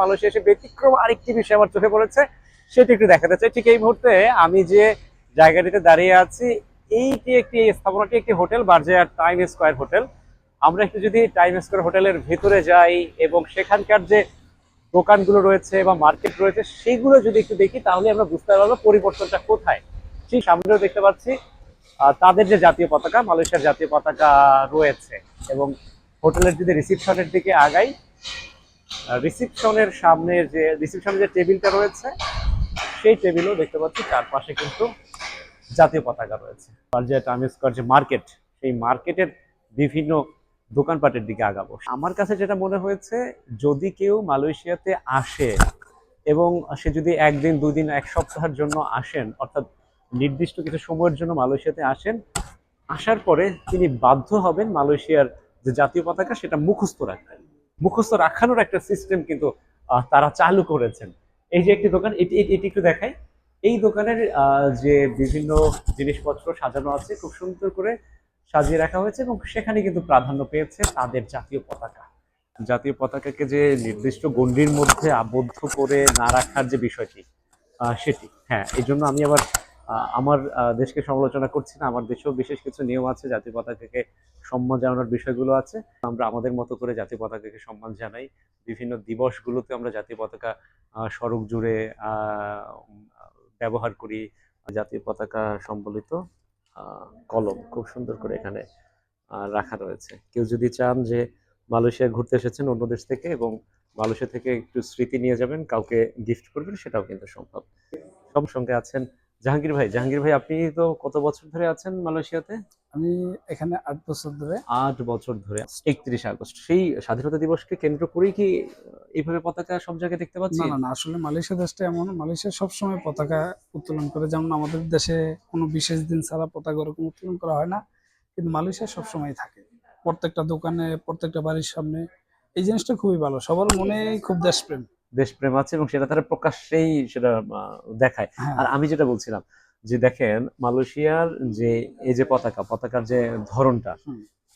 Malaysia এসে ব্যতিক্রম আরেকটি বিষয় আমার চোখে পড়েছে, সেটি একটু দেখাতে চাই। ঠিক এই মুহূর্তে আমি যে জায়গাটিতে দাঁড়িয়ে আছি, এইটি একটি স্থাপনাটি একটি হোটেল বার্জার টাইম স্কোয়ার হোটেল। আমরা একটু যদি টাইম স্কোয়ার হোটেলের ভেতরে যাই এবং সেখানকার যে দোকানগুলো রয়েছে বা মার্কেট রয়েছে, সেগুলো যদি একটু দেখি, তাহলে আমরা বুঝতে পারব পরিবর্তনটা কোথায়। ঠিক সামনেও দেখতে পাচ্ছি তাদের যে জাতীয় পতাকা, মালয়েশিয়ার জাতীয় পতাকা রয়েছে এবং হোটেলের যদি রিসিপশনের দিকে আগাই রিসিপশনের সামনে যে রিসিপশনের যে টেবিলটা রয়েছে, সেই টেবিলও দেখতে পাচ্ছি, চারপাশে কিন্তু জাতীয় পতাকা রয়েছে। আর যে টাইম স্কোয়ার যে মার্কেট সেই মার্কেটের বিভিন্ন দোকানপাটের দিকে আগাবো। আমার কাছে যেটা মনে হয়েছে, যদি কেউ মালয়েশিয়াতে আসে এবং সে যদি একদিন, দুদিন, এক সপ্তাহের জন্য আসেন, অর্থাৎ নির্দিষ্ট কিছু সময়ের জন্য মালয়েশিয়াতে আসেন, আসার পরে তিনি বাধ্য হবেন মালয়েশিয়ার যে জাতীয় পতাকা, সেটা মুখস্থ রাখতে। মুখস্থ রাখানোর একটা সিস্টেম কিন্তু তারা চালু করেছেন। এই যে একটি দোকান, এটি, এটি- একটু দেখাই। এই দোকানের যে বিভিন্ন জিনিসপত্র সাজানো আছে, খুব সুন্দর করে সাজিয়ে রাখা হয়েছে এবং সেখানে কিন্তু প্রাধান্য পেয়েছে তাদের জাতীয় পতাকা। জাতীয় পতাকাকে যে নির্দিষ্ট গণ্ডির মধ্যে আবদ্ধ করে না রাখার যে বিষয়টি সেটি হ্যাঁ এই জন্য আমি আবার আমার দেশকে সমালোচনা করছি না, আমার দেশেও বিশেষ কিছু নিয়ম আছে জাতীয় পতাকাকে সম্মান জানানোর বিষয়গুলো আছে। আমরা আমাদের মতো করে জাতীয় পতাকাকে সম্মান জানাই। বিভিন্ন দিবসগুলোতে আমরা জাতীয় পতাকা সড়ক জুড়ে ব্যবহার করি। জাতীয় পতাকা সম্বলিত কলম খুব সুন্দর করে এখানে রাখা রয়েছে। কেউ যদি চান যে মালয়েশিয়া ঘুরতে এসেছেন অন্য দেশ থেকে এবং মালয়েশিয়া থেকে একটু স্মৃতি নিয়ে যাবেন, কাউকে গিফট করবেন, সেটাও কিন্তু সম্ভব। সব সঙ্গে আছেন জাহাঙ্গীর ভাই জাহাঙ্গীর ভাই আপনি তো কত বছর ধরে আছেন মালয়েশিয়াতে? আমি এখানে আট বছর ধরে। আট বছর ধরে একত্রিশ আগস্ট। সেই স্বাধীনতা দিবসকে কেন্দ্র করেই কি এইভাবে পতাকা সব জায়গায় দেখতে পাচ্ছি? না না আসলে মালয়েশিয়া দেশটা এমন মালয়েশিয়া সবসময় পতাকা উত্তোলন করে। যেমন আমাদের দেশে কোনো বিশেষ দিন ছাড়া পতাকা ওরকম উত্তোলন করা হয় না কিন্তু মালয়েশিয়া সবসময় থাকে। প্রত্যেকটা দোকানে প্রত্যেকটা বাড়ির সামনে। এই জিনিসটা খুবই ভালো সবার মনে খুব দেশপ্রেম। দেশপ্রেম আছে এবং সেটা তারা প্রকাশ্যেই সেটা দেখায়। হ্যাঁ। আর আমি যেটা বলছিলাম যে দেখেন মালয়েশিয়ার যে এই যে পতাকা পতাকার যে ধরনটা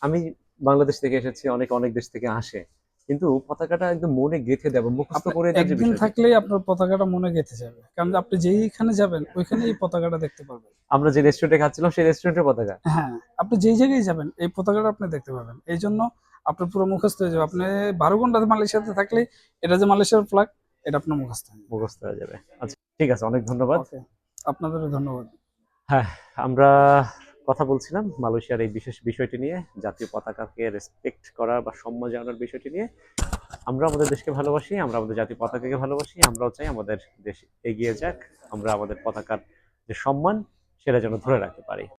আমি বাংলাদেশ থেকে এসেছি অনেক অনেক দেশ থেকে আসে। কিন্তু পতাকাটা একদম মনে গেঁথে দেব মুখস্থ করে একদিন। থাকলেই আপনার পতাকাটা মনে গেঁথে যাবে। কারণ আপনি যেইখানে যাবেন ওইখানে এই পতাকাটা দেখতে পাবেন আমরা যে রেস্টুরেন্টে খাচ্ছিলাম সেই রেস্টুরেন্টের পতাকা। হ্যাঁ আপনি যেই জায়গায় যাবেন এই পতাকাটা আপনি দেখতে পাবেন। এই জন্য আপনার পুরো মুখস্থ হয়ে যাবে। আপনি বারো ঘণ্টা মালয়েশিয়াতে থাকলে এটা যে মালয়েশিয়ার ফ্ল্যাগ এটা আপনার মুখস্থ মুখস্থ হয়ে যাবে। আচ্ছা ঠিক আছে অনেক ধন্যবাদ। আপনাদেরও ধন্যবাদ। হ্যাঁ আমরা কথা বলছিলাম মালয়েশিয়ার এই বিশেষ বিষয়টি নিয়ে জাতীয় পতাকাকে রেসপেক্ট করা বা সম্মান জানানোর বিষয়টি নিয়ে। আমরা আমাদের দেশকে ভালোবাসি আমরা আমাদের জাতীয় পতাকাকে ভালোবাসি আমরাও চাই আমাদের দেশ এগিয়ে যাক আমরা আমাদের পতাকার যে সম্মান সেটা যেন ধরে রাখতে পারি।